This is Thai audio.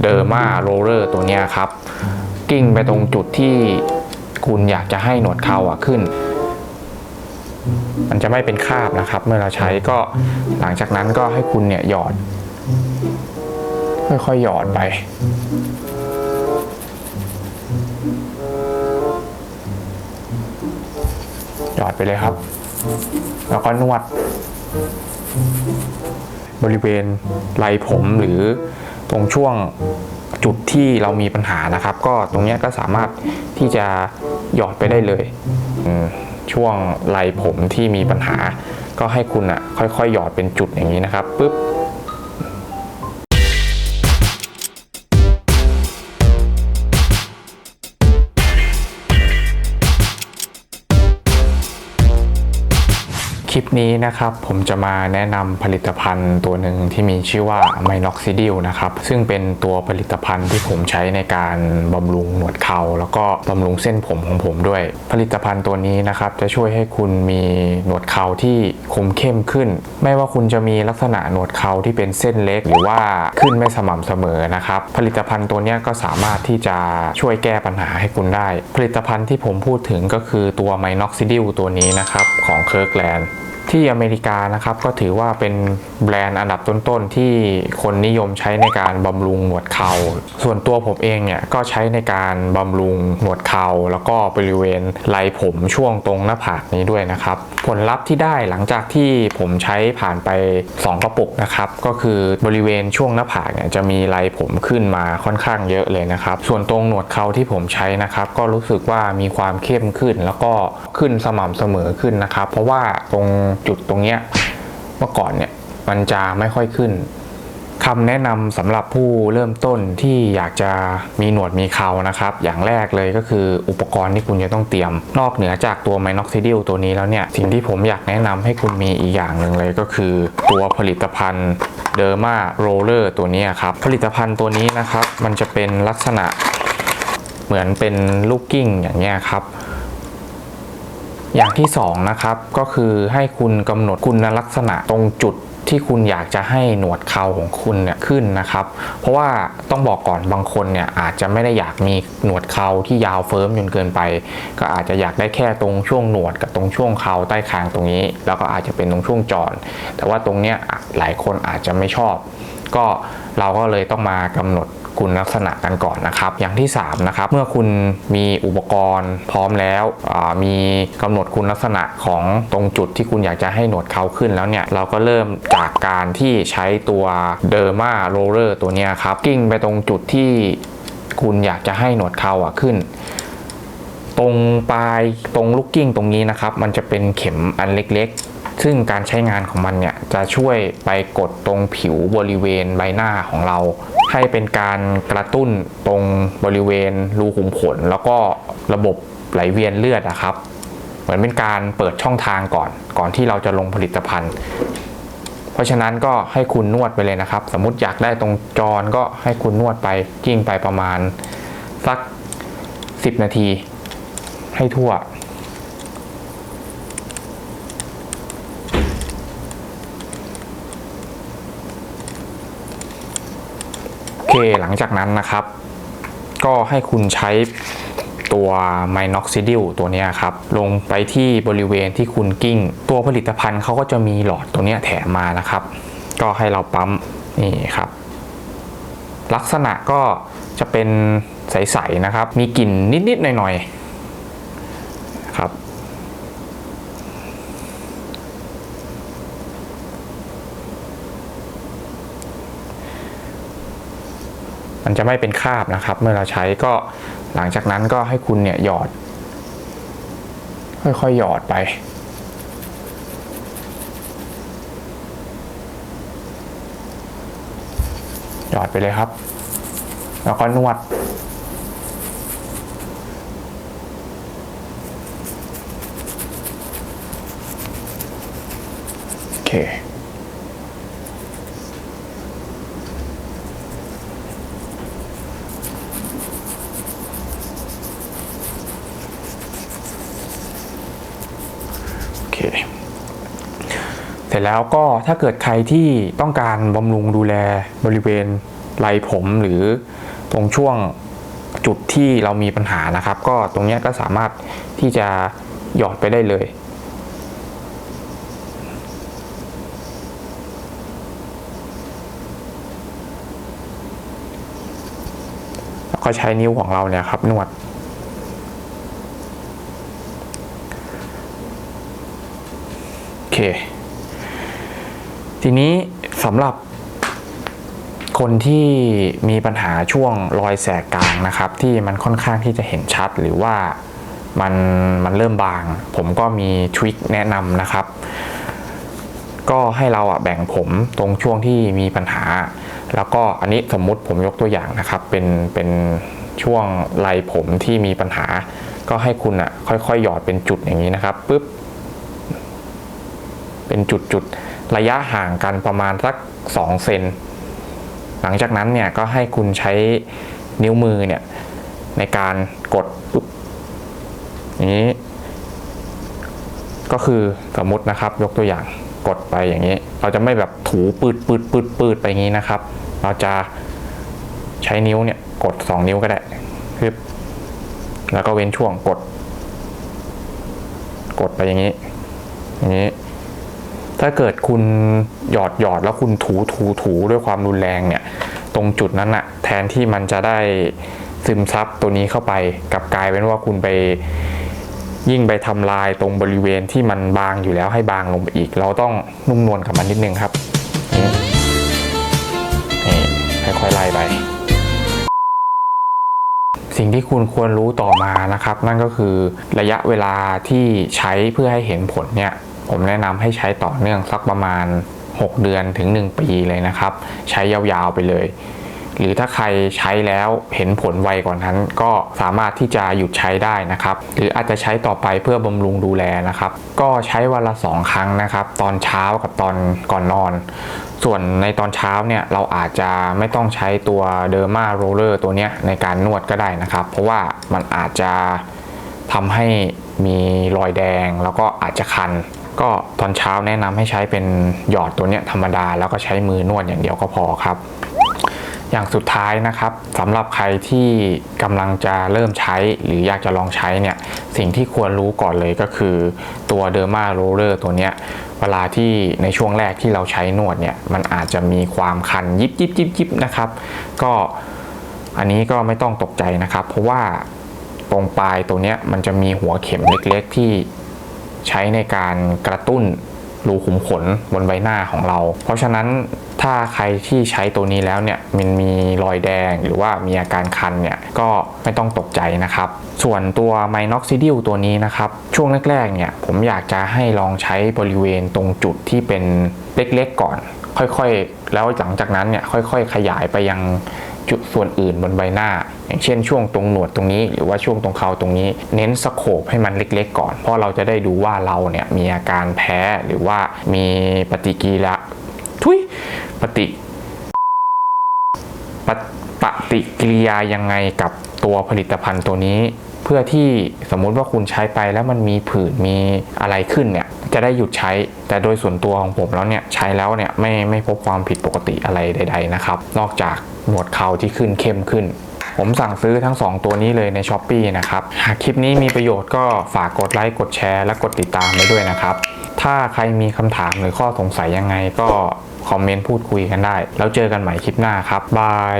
เดอร์มาโรเลอร์ตัวนี้ครับ กิ้งไปตรงจุดที่คุณอยากจะให้หนวดเขาอะขึ้น มันจะไม่เป็นคราบนะครับ เมื่อเราใช้ก็หลังจากนั้นก็ให้คุณเนี่ยหยอด ค่อยๆหยอดไปหยอดไปเลยครับ แล้วก็นวด บริเวณไหล่ผมหรือ ตรงช่วงจุดที่เรามีปัญหานะครับ ก็ตรงนี้ก็สามารถที่จะหยอดไปได้เลยช่วงไหลผมที่มีปัญหา ก็ให้คุณอะค่อยๆ หยอดเป็นจุดอย่างนี้นะครับปุ๊บ คลิปนี้นะครับผมจะมาแนะนำผลิตภัณฑ์ตัวหนึ่งที่มีชื่อว่าไมน็อกซิดิลนะครับซึ่งเป็นตัวผลิตภัณฑ์ที่ผมใช้ในการบำรุงหนวดเขา แล้วก็บำรุงเส้นผมของผมด้วย ผลิตภัณฑ์ตัวนี้นะครับจะช่วยให้คุณมีหนวดเขาที่คมเข้มขึ้น ไม่ว่าคุณจะมีลักษณะหนวดเขาที่เป็นเส้นเล็ก หรือว่าขึ้นไม่สม่ำเสมอนะครับผลิตภัณฑ์ตัวนี้ก็สามารถที่จะช่วยแก้ปัญหาให้คุณได้ ผลิตภัณฑ์ที่ผมพูดถึงก็คือตัวไมน็อกซิดิลตัวนี้นะครับของเคิร์กแลนด์ ที่อเมริกานะครับก็ถือว่าเป็นแบรนด์อันดับต้นๆ ที่คนนิยมใช้ในการบำรุงหนวดเขา ส่วนตัวผมเองเนี่ยก็ใช้ในการบำรุงหนวดเขา แล้วก็บริเวณไหล่ผมช่วงตรงหน้าผากนี้ด้วยนะครับ ผลลัพธ์ที่ได้หลังจากที่ผมใช้ผ่านไป 2 กระปุกนะครับ ก็คือบริเวณช่วงหน้าผากเนี่ยจะมีไหล่ผมขึ้นมาค่อนข้างเยอะเลยนะครับ ส่วนตรงหนวดเขาที่ผมใช้นะครับ ก็รู้สึกว่ามีความเข้มขึ้นแล้วก็ขึ้นสม่ำเสมอขึ้นนะครับ เพราะว่าตรงจุดตรงเนี้ยเมื่อก่อนเนี่ยมันจะไม่ค่อยขึ้นคำแนะนำสำหรับผู้เริ่มต้นที่อยากจะมีหนวดมีเขานะครับ อย่างแรกเลยก็คืออุปกรณ์ที่คุณจะต้องเตรียม นอกเหนือจากตัวไมน็อกซิดิลตัวนี้แล้วเนี่ย สิ่งที่ผมอยากแนะนำให้คุณมีอีกอย่างหนึ่งเลยก็คือ ตัวผลิตภัณฑ์เดอร์มาโรเลอร์ตัวนี้ครับ ผลิตภัณฑ์ตัวนี้นะครับ มันจะเป็นลักษณะเหมือนเป็นลูกกิ้งอย่างเงี้ยครับ อย่างที่สองนะครับก็คือให้คุณกำหนดคุณลักษณะตรงจุดที่คุณอยากจะให้หนวดเขาของคุณเนี่ยขึ้นนะครับ เพราะว่าต้องบอกก่อนบางคนเนี่ยอาจจะไม่ได้อยากมีหนวดเขาที่ยาวเฟิร์มจนเกินไป ก็อาจจะอยากได้แค่ตรงช่วงหนวดกับตรงช่วงเขาใต้คางตรงนี้ แล้วก็อาจจะเป็นตรงช่วงจอนแต่ว่าตรงเนี้ยหลายคนอาจจะไม่ชอบ ก็เราก็เลยต้องมากำหนด คุณลักษณะกันก่อนนะครับ อย่างที่3นะครับเมื่อคุณมีอุปกรณ์พร้อมแล้วมีกำหนดคุณลักษณะของตรงจุดที่คุณอยากจะให้หนวดเขาขึ้นแล้วเนี่ยเราก็เริ่มจากการที่ใช้ตัวเดอร์มาโรเลอร์ตัวนี้ครับกิ้งไปตรงจุดที่คุณอยากจะให้หนวดเขาอะขึ้น ตรงปลายตรงลูกกิ้งตรงนี้นะครับ มันจะเป็นเข็มอันเล็กๆ ซึ่งการใช้งานของมันเนี่ยจะช่วยไปกดตรงผิวบริเวณใบหน้าของเรา ให้เป็นการกระตุ้นตรงบริเวณรูขุมขน แล้วก็ระบบไหลเวียนเลือดนะครับ เหมือนเป็นการเปิดช่องทางก่อน ก่อนที่เราจะลงผลิตภัณฑ์ เพราะฉะนั้นก็ให้คุณนวดไปเลยนะครับ สมมติอยากได้ตรงจรก็ให้คุณนวดไปกิ้งไปประมาณสัก 10 นาที ให้ทั่ว เคหลังจากนั้นนะครับ ก็ให้คุณใช้ตัวไมน็อกซิดิลตัวนี้ครับ ลงไปที่บริเวณที่คุณกิ้ง ตัวผลิตภัณฑ์เขาก็จะมีหลอดตัวนี้แถมมานะครับ ก็ให้เราปั๊มนี่ครับ ลักษณะก็จะเป็นใส ๆ นะครับ มีกลิ่นนิด ๆ หน่อย ๆ มันจะไม่เป็นคราบนะครับ เมื่อเราใช้ก็หลังจากนั้นก็ให้คุณเนี่ยหยอด ค่อยๆหยอดไป หยอดไปเลยครับ แล้วก็นวดโอเค เคเสร็จแล้วก็ถ้าเกิดใครที่ต้องการบำรุงดูแลบริเวณไหล่ผมหรือตรงช่วงจุดที่เรามีปัญหานะครับ ก็ตรงนี้ก็สามารถที่จะหยอดไปได้เลยแล้วก็ใช้นิ้วของเราเนี่ยครับนวด โอเค ทีนี้สำหรับคนที่มีปัญหาช่วงรอยแสกกลางนะครับ ที่มันค่อนข้างที่จะเห็นชัดหรือว่ามันมันเริ่มบาง ผมก็มีทริคแนะนำนะครับ ก็ให้เราอะแบ่งผมตรงช่วงที่มีปัญหา แล้วก็อันนี้สมมุติผมยกตัวอย่างนะครับ เป็นเป็นช่วงไหลผมที่มีปัญหา ก็ให้คุณอะค่อยๆ หยอดเป็นจุดอย่างนี้นะครับปุ๊บ เป็นจุดๆ ระยะห่างกันประมาณสัก 2 เซน หลังจากนั้นเนี่ยก็ให้คุณใช้นิ้วมือเนี่ยในการกดปุ๊บอย่างนี้ ก็คือสมมตินะครับยกตัวอย่างกดไปอย่างนี้ เราจะไม่แบบถูปืดปืดปืดปืดไปอย่างนี้นะครับ เราจะใช้นิ้วเนี่ยกด 2 นิ้วก็ได้ปึ๊บแล้วก็เว้นช่วงกด กดไปอย่างนี้ อย่างนี้ ถ้าเกิดคุณหยอดหยอดแล้วคุณถูถูถูด้วยความรุนแรงเนี่ย ตรงจุดนั้นอะแทนที่มันจะได้ซึมซับตัวนี้เข้าไปกับกลายเป็นว่าคุณไปยิ่งไปทำลายตรงบริเวณที่มันบางอยู่แล้วให้บางลงไปอีก เราต้องนุ่มนวลกับมันนิดนึงครับนี่ค่อยๆไล่ไป สิ่งที่คุณควรรู้ต่อมานะครับ นั่นก็คือระยะเวลาที่ใช้เพื่อให้เห็นผลเนี่ย ผมแนะนำให้ใช้ต่อเนื่องสักประมาณ 6 เดือนถึง 1 ปีเลยนะครับ ใช้ยาวๆไปเลย หรือถ้าใครใช้แล้วเห็นผลไวกว่านนั้น ก็สามารถที่จะหยุดใช้ได้นะครับ หรืออาจจะใช้ต่อไปเพื่อบำรุงดูแลนะครับ ก็ใช้วันละ 2 ครั้งนะครับ ตอนเช้ากับตอนก่อนนอน ส่วนในตอนเช้าเนี่ยเราอาจจะไม่ต้องใช้ตัวเดอร์มาโรเลอร์ตัวเนี้ยในการนวดก็ได้นะครับ เพราะว่ามันอาจจะทำให้มีรอยแดงแล้วก็อาจจะคัน ก็ตอนเช้าแนะนำให้ใช้เป็นหยอดตัวเนี้ยธรรมดา แล้วก็ใช้มือนวดอย่างเดียวก็พอครับ อย่างสุดท้ายนะครับสำหรับใครที่กำลังจะเริ่มใช้หรืออยากจะลองใช้เนี่ยสิ่งที่ควรรู้ก่อนเลยก็คือตัวเดอร์มาโรเลอร์ตัวเนี้ยเวลาที่ในช่วงแรกที่เราใช้นวดเนี่ยมันอาจจะมีความคันยิบยิบยิบยิบนะครับ ก็อันนี้ก็ไม่ต้องตกใจนะครับ เพราะว่าตรงปลายตัวเนี้ยมันจะมีหัวเข็มเล็กๆที่ ใช้ในการกระตุ้นรูขุมขนบนใบหน้าของเรา เพราะฉะนั้นถ้าใครที่ใช้ตัวนี้แล้วเนี่ยมันมีรอยแดงหรือว่ามีอาการคันเนี่ยก็ไม่ต้องตกใจนะครับ ส่วนตัวไมน็อกซิดิลตัวนี้นะครับ ช่วงแรกๆเนี่ยผมอยากจะให้ลองใช้บริเวณตรงจุดที่เป็นเล็กๆก่อน ค่อยๆ แล้วหลังจากนั้นเนี่ยค่อยๆ ขยายไปยัง จุดส่วนอื่นบนใบหน้า อย่างเช่นช่วงตรงหนวดตรงนี้ หรือว่าช่วงตรงเคราตรงนี้ เน้นสโคปให้มันเล็ก ๆ ก่อน เพราะเราจะได้ดูว่าเราเนี่ยมีอาการแพ้หรือว่ามีปฏิกิริยาทุยปฏิปฏปฏิกิริยายังไงกับตัวผลิตภัณฑ์ตัวนี้ เพื่อที่สมมุติว่าคุณใช้ไปแล้วมันมีผื่นมีอะไรขึ้นเนี่ย จะได้หยุดใช้ แต่โดยส่วนตัวของผมแล้วเนี่ยใช้แล้วเนี่ยไม่ไม่พบความผิดปกติอะไรใด ๆ นะครับ นอกจากหนวดเขาที่ขึ้นเข้มขึ้น ผมสั่งซื้อทั้ง 2 ตัวนี้เลยใน s h อ p e e นะครับ หากคลิปนี้มีประโยชน์ก็ฝากกดไลค์กดแชร์และกดติดตามไปด้วยนะครับ ถ้าใครมีคำถามหรือข้อสงสัยยังไงก็คอมเมนต์พูดคุยกันได้ แล้วเจอกันใหม่คลิปหน้าครับบาย